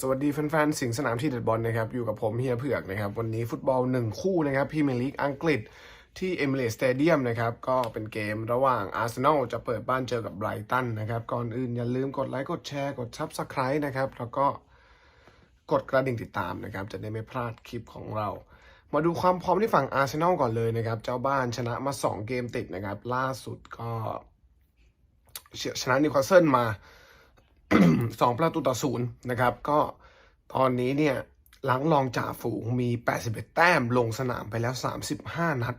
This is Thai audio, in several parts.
สวัสดีแฟนๆ สิงสนามที่เด็ดบอลนะครับ อยู่กับผมเฮียเผือกนะครับ วันนี้ฟุตบอลหนึ่งคู่นะครับพรีเมียร์ลีกอังกฤษที่เอมิเรสสเตเดียมนะครับ ก็เป็นเกมระหว่างอาร์เซนอลจะเปิดบ้านเจอกับไบรตันนะครับ ก่อนอื่นอย่าลืมกดไลค์ กดแชร์ กด Subscribe นะครับ แล้วก็กดกระดิ่งติดตามนะครับ จะได้ไม่พลาดคลิปของเรา มาดูความพร้อมที่ฝั่งอาร์เซนอลก่อนเลยนะครับ เจ้าบ้านชนะมา 2 เกมติดนะครับ ล่าสุดก็ชนะนิวคาสเซิลมา สองประตูต่อศูนย์นะครับ ก็ตอนนี้เนี่ยหลังรองจ่าฝูงมี 81 แต้มลงสนามไปแล้ว 35 นัด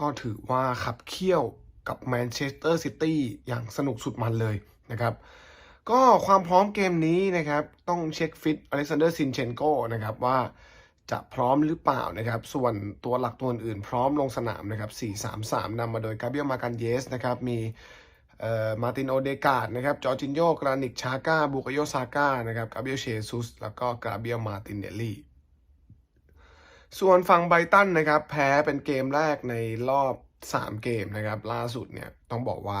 ก็ถือว่าขับเคี่ยวกับแมนเชสเตอร์ซิตี้อย่างสนุกสุดมันเลยนะครับ ก็ความพร้อมเกมนี้นะครับ ต้องเช็คฟิตอเล็กซานเดอร์ซินเชนโกนะครับว่าจะพร้อมหรือเปล่านะครับ ส่วนตัวหลักตัวอื่นพร้อมลงสนามนะครับ 4-3-3นำมาโดยกาเบียลมากันเยสนะครับ มี มาตินโอเดกาดนะครับจอร์จินโยกรานิกชาก้าบุกโยซาก้านะครับกาเบียลเชซุสแล้วก็กาเบียลมาตินเนลลี่ส่วนฝั่งไบตันนะครับแพ้เป็นเกมแรกในรอบ 3 เกมนะครับล่าสุดเนี่ยต้องบอกว่า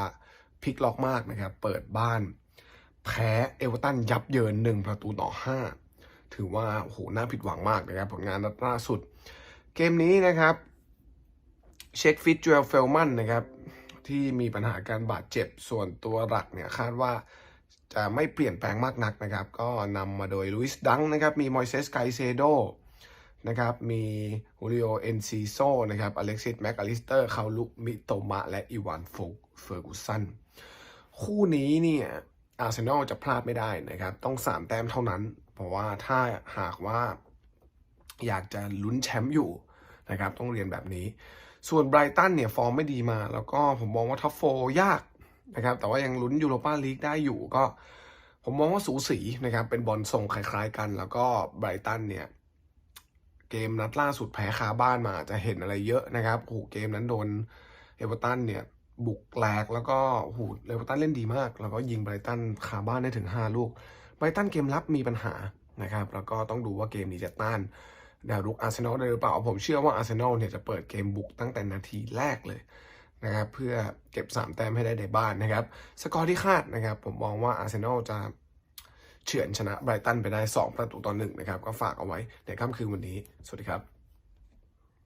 พลิกล็อกมากนะครับเปิดบ้าน แพ้เอเวอร์ตันยับเยิน 1 ประตูต่อ 5 ถือว่าโอ้โหน่าผิดหวังมากนะครับผลงานนัดล่าสุด เกมนี้นะครับเช็คฟิตจูเอลเฟลมันนะครับ ที่มีปัญหาการบาดเจ็บส่วนตัวหลักเนี่ยคาดว่าจะไม่เปลี่ยนแปลงมากนักนะครับ ก็นำมาโดยลุยส์ดังนะครับ มีมอยเซสไกเซโดนะครับ มีฮูริโอเอนซิโซนะครับอเล็กซิสแมคอลิสเตอร์คาลุมิโตมะ และอีวานโฟกเฟอร์กุสันคู่นี้เนี่ยอาร์เซนอลจะพลาดไม่ได้นะครับ ต้องสามแต้มเท่านั้น เพราะว่าถ้าหากว่าอยากจะลุ้นแชมป์อยู่นะครับ ต้องเรียนแบบนี้ ส่วนไบรตันเนี่ยฟอร์มไม่ดีมา แล้วก็ผมมองว่าท็อปโฟยากนะครับ แต่ว่ายังลุ้นยูโรปาลีกได้อยู่ก็ ผมมองว่าสูสีนะครับ เป็นบอลทรงคล้ายๆกัน แล้วก็ไบรตันเนี่ย เกมนัดล่าสุดแพ้คาบ้านมาจะเห็นอะไรเยอะนะครับโอ้โหเกมนั้นโดนเอเวอร์ตันเนี่ยบุกแหลกแล้วก็โอ้โหเอเวอร์ตันเล่นดีมาก แล้วก็ยิงไบรตันคาบ้านได้ถึง 5 ลูกไบรตันเกมรับมีปัญหานะครับ แล้วก็ต้องดูว่าเกมนี้จะต้าน ดาวรุกอาร์เซนอลได้หรือเปล่า ผมเชื่อว่าอาร์เซนอลเนี่ยจะเปิดเกมบุกตั้งแต่นาทีแรกเลยนะครับเพื่อเก็บ 3 แต้มให้ได้ในบ้านนะครับ สกอร์ที่คาดนะครับ ผมมองว่าอาร์เซนอลจะเฉือนชนะไบรตันไปได้ 2 ประตูต่อหนึ่งนะครับ ก็ฝากเอาไว้ในค่ำคืนวันนี้ สวัสดีครับ